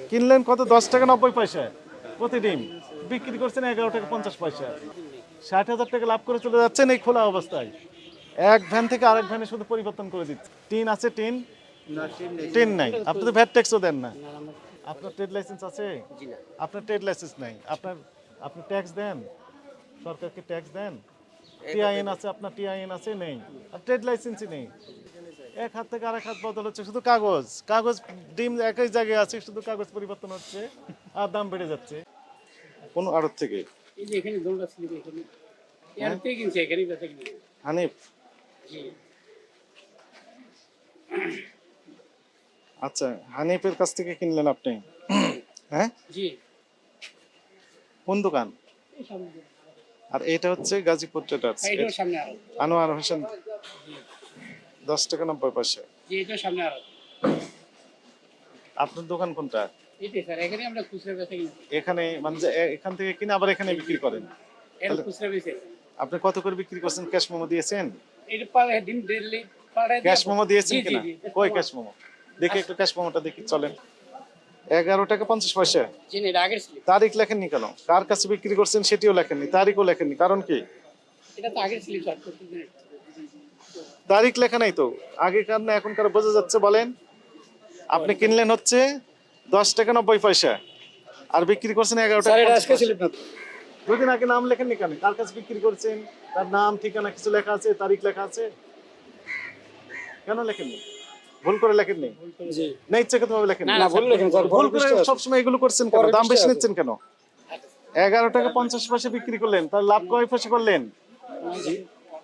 কিনলেন কত? দশ টাকা নব্বই পয়সা। প্রতি ডিম বিক্রি করছেন এগারো টাকা পঞ্চাশ পয়সা। ষাট হাজার টাকা লাভ করে চলে যাচ্ছেন এই খোলা অবস্থায়। এক ভ্যান থেকে আরেক ভ্যানে শুধু পরিবর্তন করে দিচ্ছে। টিন আছে টিন? টিন নাই। আপনি তো ভ্যাট ট্যাক্সও দেন না। আপনার ট্রেড লাইসেন্স আছে? আপনার ট্রেড লাইসেন্স নাই। আপনার আপনি ট্যাক্স দেন? সরকারকে ট্যাক্স দেন? টিআইএন আছে আপনার টিআইএন আছে? নেই। আর ট্রেড লাইসেন্সই নেই। এক হাত থেকে আরেক হাত বদল হচ্ছে শুধু কাগজ। কাগজ ডিম একই জায়গায় আছে শুধু কাগজ পরিবর্তন হচ্ছে আর দাম বেড়ে যাচ্ছে। কোন আড়ত থেকে? এই যে এখানে দোলটা ছিল এখানে। এর থেকে কিনছে এখানেই বেচা কিনে? হানিফ? জি। আচ্ছা হানিফের কাছ থেকে কিনলেন আপনি? হ্যাঁ? জি। কোন দোকান? আর এটা হচ্ছে গাজীপুর ট্রেডার্স এটাও সামনে আনোয়ার হোসেন। দশ টাকা নব্বই পয়সা জি এটাও সামনে আরও আপনার দোকান কোনটা? এখানে আমরা খুচরা বেচা কিনছি এখানে মানে এখান থেকে কিনে আবার এখানে বিক্রি করেন। এর খুচরা বেচে। আপনি কত করে বিক্রি করছেন? ক্যাশ মোমো দিয়েছেন? ক্যাশ মোমো দিয়েছেন কিনা? কই ক্যাশ মোমো? দেখি একটু ক্যাশ মোমোটা দেখি চলেন। এগারো টাকা পঞ্চাশ পয়সা। তারিখ লেখেননি কেন? কার কাছে বিক্রি করছেন সেটিও লেখেননি তারিখও লেখেননি কারণ কি? এটা তো আগের স্লিপ স্যার প্রতিদিনের তারিখ লেখা নাই তো। আগেকার না এখনকার বোঝা যাচ্ছে বলেন। আপনি কিনলেন হচ্ছে দশ টাকা নব্বই পয়সা আর বিক্রি করছেন এগারো টাকা দুদিন আগে নাম লেখেননি কেন? কার কাছে বিক্রি করছেন? তার নাম ঠিকানা কিছু লেখা আছে? তারিখ লেখা আছে? কেন লেখেননি? ভুল করে লেখেননি? না ইচ্ছাকৃত ভাবে লেখেন ভুল করে সবসময় এগুলো করছেন কেন? দাম বেশি নিচ্ছেন কেন? এগারো টাকা পঞ্চাশ পয়সা বিক্রি করলেন তার লাভ কয় পয়সা করলেন?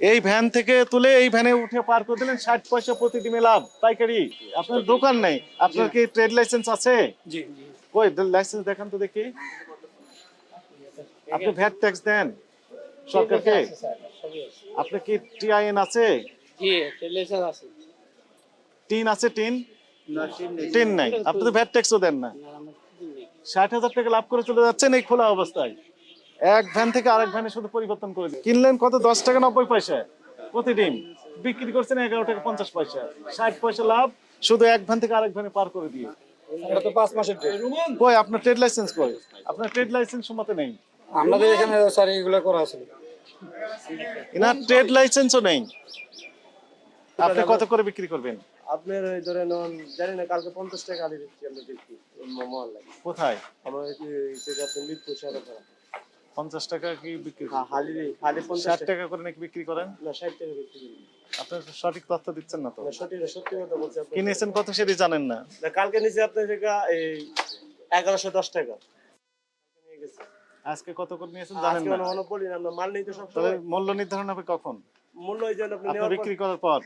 এই ভ্যান থেকে তুলে এই ভ্যানে উঠে পার করে দিলেন ষাট পয়সা প্রতি ডিমে লাভ। পাইকারি আপনার দোকান নেই। আপনার কি ট্রেড লাইসেন্স আছে? কই লাইসেন্স দেখান তো দেখি। আপনি ভ্যাট ট্যাক্স দেন সরকারকে। আপনার কি টিআইএন আছে? টিন আছে টিন? টিন নাই। আপনি তো ভ্যাট ট্যাক্সও দেন না। ষাট হাজার টাকা লাভ করে চলে যাচ্ছেন এই খোলা অবস্থায়। এক ভ্যান থেকে আরেক ভ্যানে শুধু পরিবর্তন করে। কিনলেন কত? দশ টাকা নব্বই পয়সা। প্রতি ডিম বিক্রি করছেন এগারো টাকা পঞ্চাশ পয়সা। ষাট পয়সা লাভ শুধু এক ভ্যান থেকে আরেক ভ্যানে পার করে দিয়ে। এটা তো পাঁচ মাসের কই আপনার ট্রেড লাইসেন্স কই? আপনার ট্রেড লাইসেন্স মতে নেই। আমাদের এখানে স্যার এগুলো করা আছে। এনার ট্রেড লাইসেন্সও নেই। আপনি কত করে বিক্রি করবেন? আপনার ওই ধরে নেন জানি না কালকে পঞ্চাশ টাকা আলি দিচ্ছি আমরা দেখি মহল্লায় কোথায়? আমার মিরপুর সারা পঞ্চাশ টাকা কি বিক্রি হালি হালি পঞ্চাশ ষাট টাকা। করে নাকি বিক্রি করেন? না ষাট টাকা বিক্রি করি। আপনার সঠিক তথ্য দিচ্ছেন না তো। না সত্যি কথা বলছি আপনি কিনেছেন কত সেটি জানেন না। না কালকে নিচে আপনার থেকে এই এগারোশো দশ টাকা। নিয়ে গেছে। আজকে কত করে নিয়েছেন জানেন না। আমরা মাল নেই তো সব তবে মূল্য নির্ধারণ হবে কখন? মূল্য জন্য আপনি বিক্রি করার পর।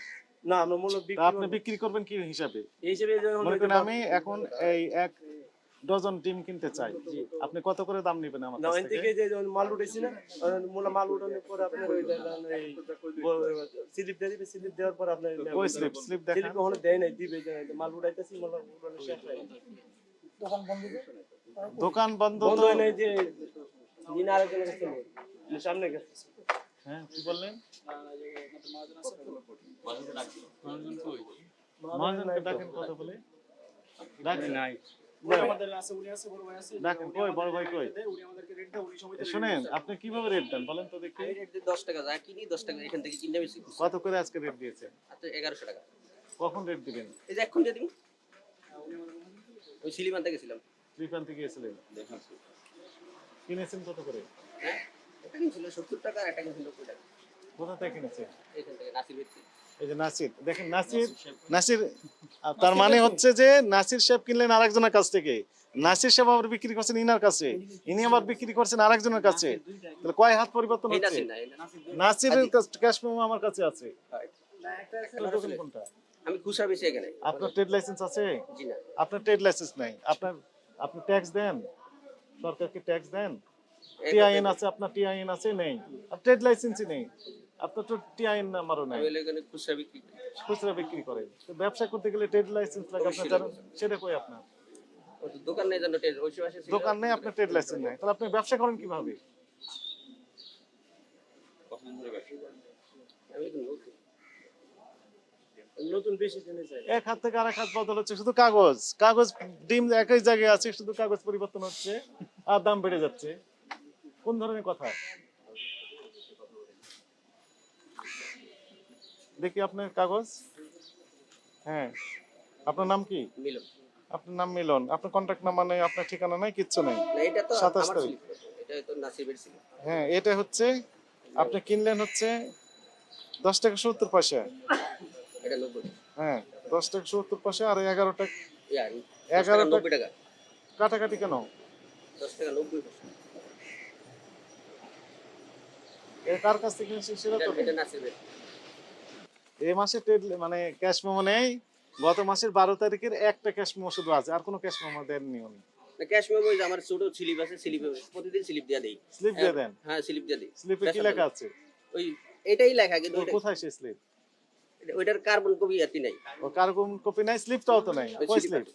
না আমরা মূল্য আপনি বিক্রি করবেন কি হিসাবে? এই হিসেবে এই করেন আমি এখন এই এক ডজন ডিম কিনতে চাই। আপনি কত করে দাম নেবেন আমার কাছ থেকে? যে যখন মাল উঠেছি না মূল মাল উঠানোর পরে আপনার ওই স্লিপ দিয়ে দিবে স্লিপ দেওয়ার পর আপনার কই স্লিপ স্লিপ দেখান। স্লিপ দেয় নাই দিবে মাল উঠাইতেছি মাল উঠানো শেষ হয় দোকান বন্ধ বন্ধ তো হয় নাই যে দিন আরেকজনের কাছে নেই সামনে গেছে। হ্যাঁ কি বললেন? মহাজনকে ডাকেন কথা বলে। ডাকেন নাই। ডাকেন কই বড় ভাই কই? শুনেন আপনি কীভাবে রেট দেন বলেন তো দেখি? দশ টাকা যা কিনি দশ টাকা এখান থেকে কিনে কত করে আজকে রেট দিয়েছে এগারোশো টাকা। কখন রেট দিবেন? এই যে এখন দিয়ে দিন ওই গেছিলাম গিয়েছিলেন কিনেছেন কত করে? হ্যাঁ এটা কিনছিল সত্তর টাকা আর একটা কিনছিল টাকা। কোথা থেকে কিনেছেন? এখান থেকে নাসির ভিত্তি এই যে নাসির দেখেন নাসির নাসির তার মানে হচ্ছে যে নাসির সাহেব কিনলেন আরেকজনের কাছ থেকে। নাসির সাহেব আবার বিক্রি করছেন ইনার কাছে। ইনি আবার বিক্রি করছেন আরেকজনের কাছে। তাহলে কয় হাত পরিবর্তন হচ্ছে। নাসিরের ক্যাশ মেমো আমার কাছে আছে। আপনার কোনটা? আমি খুচরা বেশি এখানে। আপনার ট্রেড লাইসেন্স আছে? জি না। আপনার ট্রেড লাইসেন্স নাই। আপনার আপনি ট্যাক্স দেন? সরকারকে ট্যাক্স দেন? টিআইএন আছে আপনার টিআইএন আছে? নেই। ট্রেড লাইসেন্সই নেই। আপনার তো টিআইএন নাম্বারও নাই। আমি হলো এখানে খুচরা বিক্রি খুচরা বিক্রি করেন। তো ব্যবসা করতে গেলে ট্রেড লাইসেন্স লাগে আপনার জানেন সেটা কই আপনার? দোকান নেই জানো টের ওই পাশে দোকান নেই আপনার ট্রেড লাইসেন্স নাই। তাহলে আপনি ব্যবসা করেন কীভাবে? এক হাত থেকে আরেক হাত বদল হচ্ছে শুধু কাগজ। কাগজ ডিম একই জায়গায় আছে শুধু কাগজ পরিবর্তন হচ্ছে আর দাম বেড়ে যাচ্ছে। কোন ধরনের কথা? দেখি আপনার কাগজ। হ্যাঁ। আপনার নাম কি? মিলন। আপনার নাম মিলন। আপনার কন্ট্যাক্ট নাম্বার নেই আপনার ঠিকানা নেই কিচ্ছু নেই। সাতাশ তারিখ। হ্যাঁ এটা হচ্ছে আপনি কিনলেন হচ্ছে দশ টাকা সত্তর পয়সা। হ্যাঁ দশ টাকা সত্তর পয়সা আর এগারো টাকা এগারো টাকা কাটাকাটি কেন? দশ টাকা নব্বই পয়সা। এ কার কাছ থেকে সেটা তো এই মাসে ট্রেড মানে ক্যাশ মেমো নেই। গত মাসের বারো তারিখের একটা ক্যাশ মেমো শুধু আছে আর কোনো ক্যাশ মেমো দেননি উনি। ক্যাশ মেমো আমার ছোট স্লিপ আছে স্লিপে প্রতিদিন স্লিপ দিয়ে দেই। স্লিপ দিয়ে দেন? হ্যাঁ স্লিপ দিয়ে দেই। স্লিপে কি লেখা আছে? ওই এটাই লেখা কিন্তু তো কোথায় সে স্লিপ ওইটার কার্বন কপি আর নাই। ও কার কপি নাই স্লিপটাও তো নাই। কই স্লিপ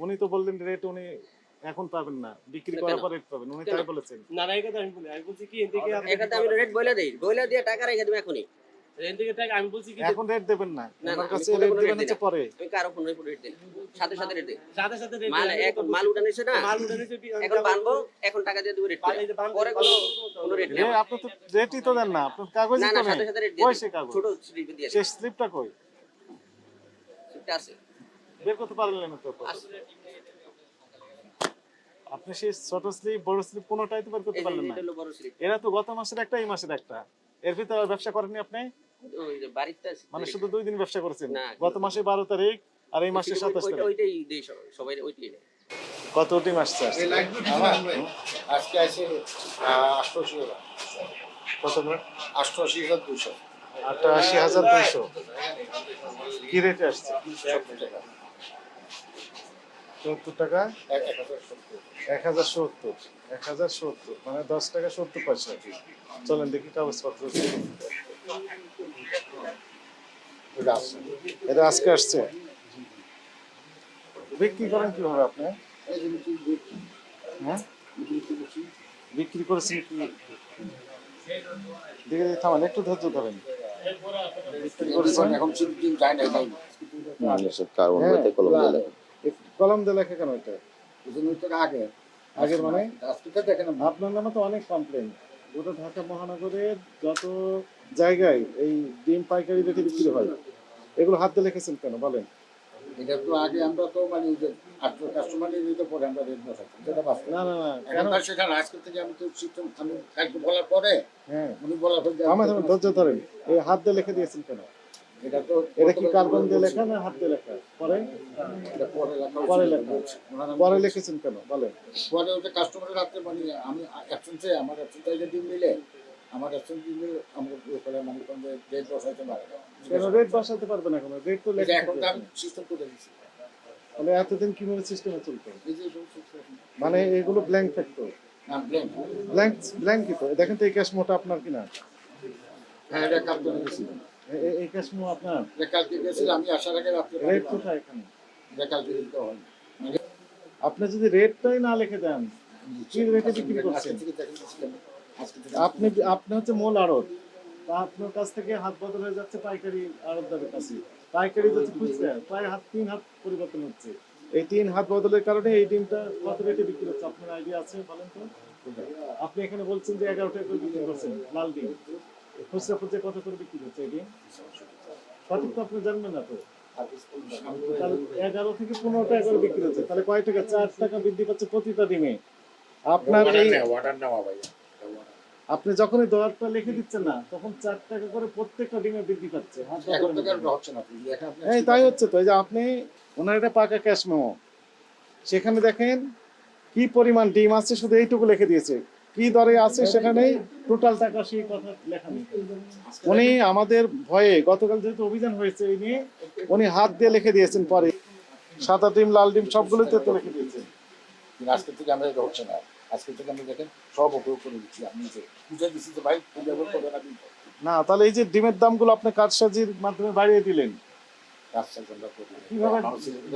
উনি তো বললেন রেট উনি এখন পাবেন না বিক্রি? করার পর রেট পাবেন উনি তাই বলেছেন। না না এই কথা আমি বলি আমি বলছি কি এদিকে আমি রেট বইলা দেই বইলা দিয়ে টাকা রেখে দেবো এখনই। আমি বলছি কি এখন রেট দেবেন না। না, আমার কাছে রেট কোনো দেবেন rate দিই হচ্ছে পরে। আমি কারও ফোন রেট দিই সাথে সাথে রেট দিই। সাথে সাথে রেট মাল এখন মাল উঠে না মাল উঠে এখন বানবো এখন টাকা দিয়ে দেবো রেট এই যে বানবো, পরে কোনো কোনো রেট নেই। আপনি তো রেটই তো দেন না। আপনার কাগজই তো না সাথে সাথে রেট দিয়ে কই সে কাগজ। ছোট স্লিপে দিয়ে সেই স্লিপটা কই? স্লিপটা আছে। বের করতে পারলেন না তো আপনি সেই ছোট স্লিপ বড় স্লিপ কোনোটাই তো বের করতে পারলেন না। এরা তো গত মাসের একটা এই মাসের একটা। এর ভিতরে আর ব্যবসা করেননি আপনি? ওই যে বাড়িতে মানে শুধু দুই দিন ব্যবসা করেছেন? গত মাসে বারো তারিখ আর এই মাসে সাতাশ তারিখ। ওইটাই দেই সবাই ওইটাই কত টিম আসছে আজকে? আছে আটশোশি কত আটশোশি হাজার দুশো আটাশি হাজার দুইশো। কি রেটে আসছে? সত্তর টাকা? এক এক হাজার সত্তর। এক হাজার সত্তর এক হাজার সত্তর মানে দশ টাকা সত্তর পয়সা। চলেন দেখি কাগজপত্র। এটা আজকে আসছে। বিক্রি করেন কীভাবে আপনি? বিক্রি হ্যাঁ? বিক্রি করেছেন কি? দেখে দেখে থামান একটু ধৈর্য ধরেন। বিক্রি করেছেন এখন যায় না হ্যাঁ, একটু কলম দিয়ে লেখা কেন এটা? আগে। আগের মানে দেখেন আপনার নামে তো অনেক কমপ্লেন গোটা ঢাকা মহানগরের যত জায়গায় এই ডিম পাইকারি রেটে বিক্রি হয় এগুলো হাত লিখেছেন কেন? বলেন। এটা তো আগে আমরা তো মানে ওই যে আটশো কাস্টমারের দিতে পরে আমরা রেট না থাকি যেটা বাস্তব। না না না এখন তার সেটা না আজকে থেকে আমি তো সিস্টেম আমি কালকে বলার পরে হ্যাঁ। উনি বলার পরে আমার ধৈর্য ধরেন এই হাত দিয়ে লিখে দিয়েছেন কেন? এটা তো এটা কি কার্বন দিয়ে লেখা না হাত দিয়ে লেখা? পরে? এটা পরে লেখা পরে লিখেছেন কেন? বলেন। পরে ওটা কাস্টমারের হাতে মানে আমি অ্যাবসেন্ট চাই আমার অ্যাবসেন্ট চাইলে ডিম নিলে আমার অ্যাবসেন্ট ডিম নিলে আমরা ওখানে মানে কোন ডেট বসাইতে পারে কেন রেট বসাতে পারবে না এখন রেট তো লেখা এখন তো আমি সিস্টেম করে দিচ্ছি তাহলে এতদিন কীভাবে সিস্টেমে চলতো? মানে এগুলো ব্ল্যাঙ্ক থাকতো। না ব্ল্যাঙ্ক ব্ল্যাঙ্ক কি তো? দেখেন তো এই ক্যাশ মোটা আপনার কিনা? হ্যাঁ এটা এ- এ- এই ক্যাশ আপনার? কালকে গেছিলাম আমি আসার আগে রাত্রে রেট কোথায় এখানে? কালকে দিতে হয়। আপনি যদি রেটটাই না লিখে দেন কি রেটে বিক্রি করছেন? আপনি আপনি হচ্ছে মূল আড়ত। তা আপনার কাছ থেকে হাত বদল হয়ে যাচ্ছে পাইকারি আড়তদারের কাছে। পাইকারি যাচ্ছে খুচরা প্রায় হাত তিন হাত পরিবর্তন হচ্ছে। এই তিন হাত বদলের কারণে এই ডিমটা কত রেটে বিক্রি হচ্ছে? আপনার আইডিয়া আছে বলেন তো? আপনি এখানে বলছেন যে এগারো টাকা করে বিক্রি করছেন লাল ডিম। খুচরা খুচরা কত করে বিক্রি সঠিক তো আপনি জানবেন না তো। এগারো থেকে পনেরো টাকা করে বিক্রি হচ্ছে। তাহলে কয় টাকা? চার টাকা বৃদ্ধি পাচ্ছে প্রতিটা ডিমে আপনার এই অর্ডার আপনি যখনই দরটা লিখে দিচ্ছেন না তখন চার টাকা করে প্রত্যেকটা ডিমে বৃদ্ধি পাচ্ছে। এই তাই হচ্ছে তো। এই যে আপনি ওনার এটা পাকা ক্যাশ মেমো। সেখানে দেখেন কি পরিমাণ ডিম আছে শুধু এইটুকু লিখে দিয়েছে। কি দরে আছে সেখানে টোটাল টাকা সেই কথা লেখা নেই। উনি আমাদের ভয়ে গতকাল যেহেতু অভিযান হয়েছে এই নিয়ে উনি হাত দিয়ে লিখে দিয়েছেন পরে। সাদা ডিম লাল ডিম সবগুলোতে তো লিখে দিয়েছেন আজকে থেকে আমরা এটা হচ্ছে না। আজকে থেকে আমি দেখেন সব উপয়োগ করে দিচ্ছি আমি যে বুঝে দিচ্ছি যে ভাই না না তাহলে এই যে ডিমের দামগুলো আপনি কারসাজির মাধ্যমে বাড়িয়ে দিলেন। আমরা করি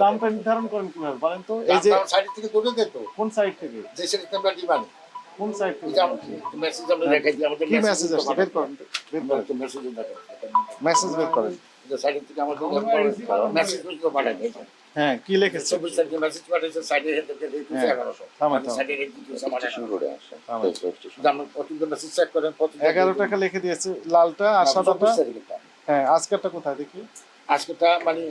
দামটা নির্ধারণ করেন কীভাবে বলেন তো? এই যে সাইড থেকে দৌড়ে যেত কোন সাইড থেকে? যে সেটা আমরা ডিমান্ড কোন যে মেসেজ আমরা দেখাই দিই আমাদের কি মেসেজ আসছে? বের করেন বের করেন। মেসেজ দেখেন মেসেজ বের করেন। কিন্তু সাইডের থেকে আমার মেসেজ তো হ্যাঁ কি লিখেছে? মেসেজ হেড থেকে দিয়েছে হ্যাঁ। এগারোশো। থামো, থামো। সাইডের হেড দিয়েছে থামো। আপনি প্রতিদিন মেসেজ চেক করেন প্রতিদিন এগারো টাকা লিখে দিয়েছে। লালটা আর সাদাটা হ্যাঁ আজকেরটা কোথায় দেখি? আজকেটা মানে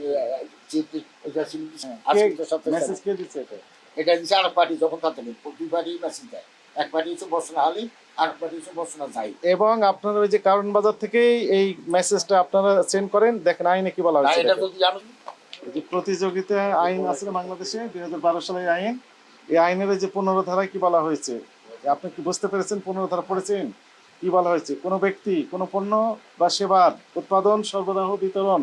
যে- যে- ছিল আজকে তো মেসেজ কে দিচ্ছে এটা? এটা দিচ্ছে আর পার্টি যখন তাতে দুই পার্টি মেসেজ দেয়। এক পার্টি হচ্ছে বর্ষনা হালি আর এক পার্টি হচ্ছে বর্ষনা যাই এবং আপনারা ওই যে কারণ বাজার থেকেই এই মেসেজটা আপনারা সেন্ড করেন দেখেন আইনে কি বলা হয়েছে এটা। জানো যে প্রতিযোগিতা আইন আছে বাংলাদেশে দুই হাজার বারো সালের আইন এই আইনের যে পনেরো ধারায় কি বলা হয়েছে? আপনি কি বুঝতে পেরেছেন পনেরো ধারা পড়েছেন কি বলা হয়েছে? কোনো ব্যক্তি কোনো পণ্য বা সেবার উৎপাদন সরবরাহ বিতরণ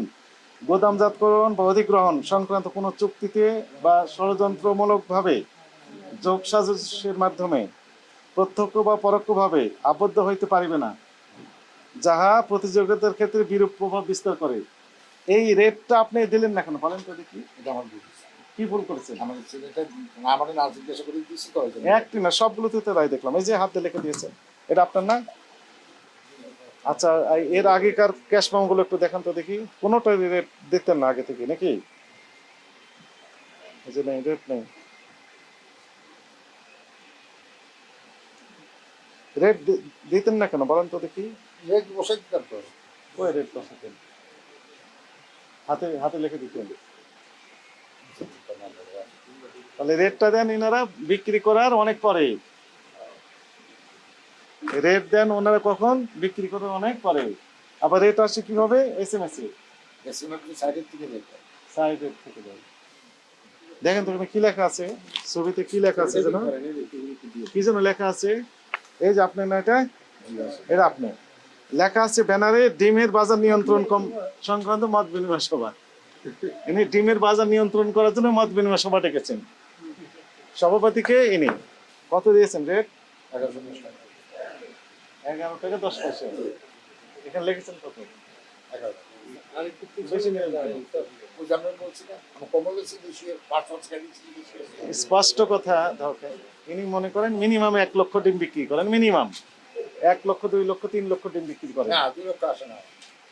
গোদামজাতকরণ বা অধিগ্রহণ সংক্রান্ত কোনো চুক্তিতে বা ষড়যন্ত্রমূলকভাবে যোগসাজসের মাধ্যমে প্রত্যক্ষ বা পরোক্ষভাবে আবদ্ধ হইতে পারিবে না। যাহা প্রতিযোগিতার ক্ষেত্রে বিরূপ প্রভাব বিস্তার করে। এই রেটটা আপনি দিলেন না কেন? বলেন তো দেখি। এটা আমার কি ভুল করেছেন? আমাদের ছেলেটা না আমাদের না জিজ্ঞাসা করে দিচ্ছি তো একটি না সবগুলোতে তো রায় দেখলাম। এই যে হাতে লিখে দিয়েছে। এটা আপনার না? আচ্ছা এর আগেকার ক্যাশগুলো একটু দেখান তো দেখি। কোনোটাই রেট দেখতেন না আগে থেকে নাকি? এই যে নেই রেট নেই। রেট দিতেন না কেন? বলেন তো দেখি। রেট বসাই দিতাম তো। ওই রেট বসাতেন? হাতে হাতে লিখে দিতেন। তাহলে রেটটা দেন ইনারা বিক্রি করার অনেক পরে। রেট দেন ওনারা কখন? বিক্রি করার অনেক পরে। আবার রেট আসে কীভাবে? এস এম এস এ সাইডের থেকে দেয় দেখেন তো কি লেখা আছে? ছবিতে কি লেখা আছে যেন? কি যেন লেখা আছে? এই যে আপনার না এটা এটা আপনি। লেখা আছে ব্যানারে, ডিমের বাজার নিয়ন্ত্রণ কম সংক্রান্ত মত বিনিময় সভা। ইনি ডিমের বাজার নিয়ন্ত্রণ করার জন্য মত বিনিময় সভা ডেকেছেন। সভাপতিকে ইনি। কত দিয়েছেন রেট? এগারো টাকা দশ পয়সা। এখানে লিখেছেন কত? বেশি স্পষ্ট কথা দরকার ইনি মনে করেন মিনিমাম এক লক্ষ ডিম বিক্রি করেন মিনিমাম এক লক্ষ দুই লক্ষ তিন লক্ষ ডিম বিক্রি করেন।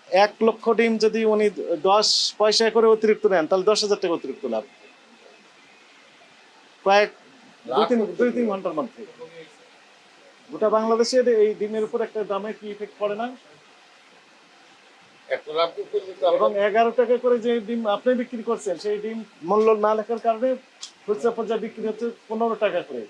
এক লক্ষ ডিম যদি উনি দশ পয়সা করে অতিরিক্ত নেন তাহলে দশ হাজার টাকা অতিরিক্ত লাভ। কয়েক দুই তিন দুই তিন ঘণ্টার মধ্যে। গোটা বাংলাদেশে এই ডিমের উপর একটা দামে কি ইফেক্ট পড়ে না একটা লাভ করলে তো এবং এগারো টাকা করে যে ডিম আপনি বিক্রি করছেন, সেই ডিম মূল্য না লেখার কারণে খুচরা পর্যায়ে বিক্রি হচ্ছে পনেরো টাকা করে।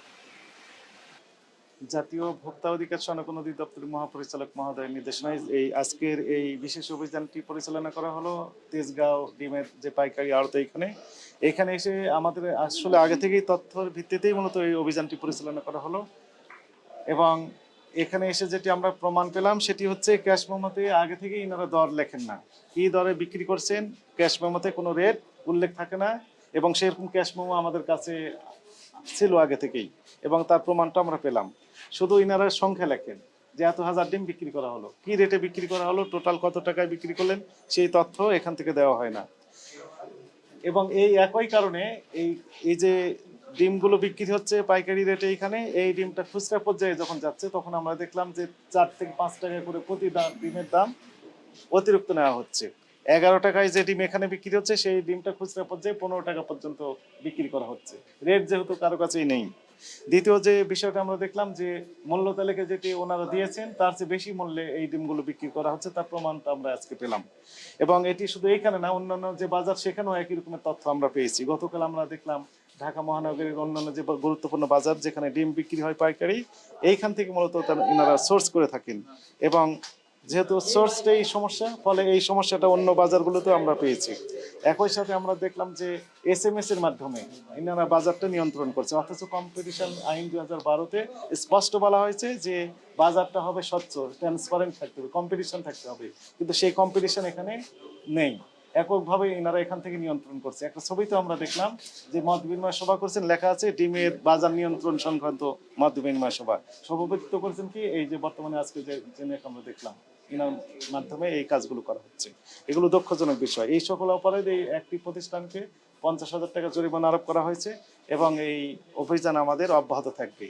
জাতীয় ভোক্তা অধিকার সনকন অধিদপ্তরের মহাপরিচালক মহোদয়ের নির্দেশনায় এই আজকের এই বিশেষ অভিযানটি পরিচালনা করা হলো তেজগাঁও ডিমের যে পাইকারি আড়ত এখানে। এখানে এসে আমাদের আসলে আগে থেকেই তথ্যের ভিত্তিতেই মূলত এই অভিযানটি পরিচালনা করা হলো। এবং এখানে এসে যেটি আমরা প্রমাণ পেলাম, সেটি হচ্ছে ক্যাশ মেমোতে আগে থেকেই ইনারা দর লেখেন না। কি দরে বিক্রি করছেন, ক্যাশ মেমোতে কোনো রেট উল্লেখ থাকে না, এবং সেরকম ক্যাশ মেমো আমাদের কাছে ছিল আগে থেকেই, এবং তার প্রমাণটা আমরা পেলাম। শুধু ইনারা সংখ্যা লেখেন যে এত হাজার ডিম বিক্রি করা হলো। কি রেটে বিক্রি করা হলো, টোটাল কত টাকায় বিক্রি করলেন, সেই তথ্য এখান থেকে দেওয়া হয় না। এবং এই একই কারণে এই এই যে ডিমগুলো বিক্রি হচ্ছে পাইকারি রেটে এখানে। এই ডিমটা খুচরা পর্যায়ে যখন যাচ্ছে, তখন আমরা দেখলাম যে চার থেকে পাঁচ টাকা করে প্রতি ডিমের দাম অতিরিক্ত নেওয়া হচ্ছে। এগারো টাকায় যে ডিম এখানে বিক্রি হচ্ছে, সেই ডিমটা খুচরা পর্যায়ে পনেরো টাকা পর্যন্ত বিক্রি করা হচ্ছে। রেট যেহেতু কারও কাছেই নেই। দ্বিতীয় যে বিষয়টা আমরা দেখলাম যে মূল্য তালিকা যেটি ওনারা দিয়েছেন, তার চেয়ে বেশি মূল্যে এই ডিমগুলো বিক্রি করা হচ্ছে, তার প্রমাণটা আমরা আজকে পেলাম। এবং এটি শুধু এইখানে না, অন্যান্য যে বাজার, সেখানেও একই রকমের তথ্য আমরা পেয়েছি। গতকাল আমরা দেখলাম ঢাকা মহানগরীর অন্যান্য যে গুরুত্বপূর্ণ বাজার যেখানে ডিম বিক্রি হয় পাইকারি, এইখান থেকে মূলত ইনারা সোর্স করে থাকেন। এবং যেহেতু সোর্সটাই সমস্যা, ফলে এই সমস্যাটা অন্য বাজারগুলোতেও আমরা পেয়েছি। একই সাথে আমরা দেখলাম যে এস এম এস এর মাধ্যমে ইনারা বাজারটা নিয়ন্ত্রণ করছে। অথচ কম্পিটিশন আইন দুই হাজার বারোতে স্পষ্ট বলা হয়েছে যে বাজারটা হবে স্বচ্ছ ট্রান্সপারেন্ট থাকতে হবে কম্পিটিশন থাকতে হবে। কিন্তু সেই কম্পিটিশন এখানে নেই। এককভাবে এনারা এখান থেকে নিয়ন্ত্রণ করছে। একটা ছবিতে আমরা দেখলাম যে মত বিনিময় সভা করছেন, লেখা আছে, ডিমের বাজার নিয়ন্ত্রণ সংক্রান্ত মত বিনিময় সভা। সভাপতিত্ব করেছেন কি? এই যে বর্তমানে আজকে যে জেনে আমরা দেখলাম মাধ্যমে এই কাজগুলো করা হচ্ছে। এগুলো দুঃখজনক বিষয়। এই সকল অপরাধ এই একটি প্রতিষ্ঠানকে পঞ্চাশ হাজার টাকা জরিমানা আরোপ করা হয়েছে এবং এই অভিযান আমাদের অব্যাহত থাকবে।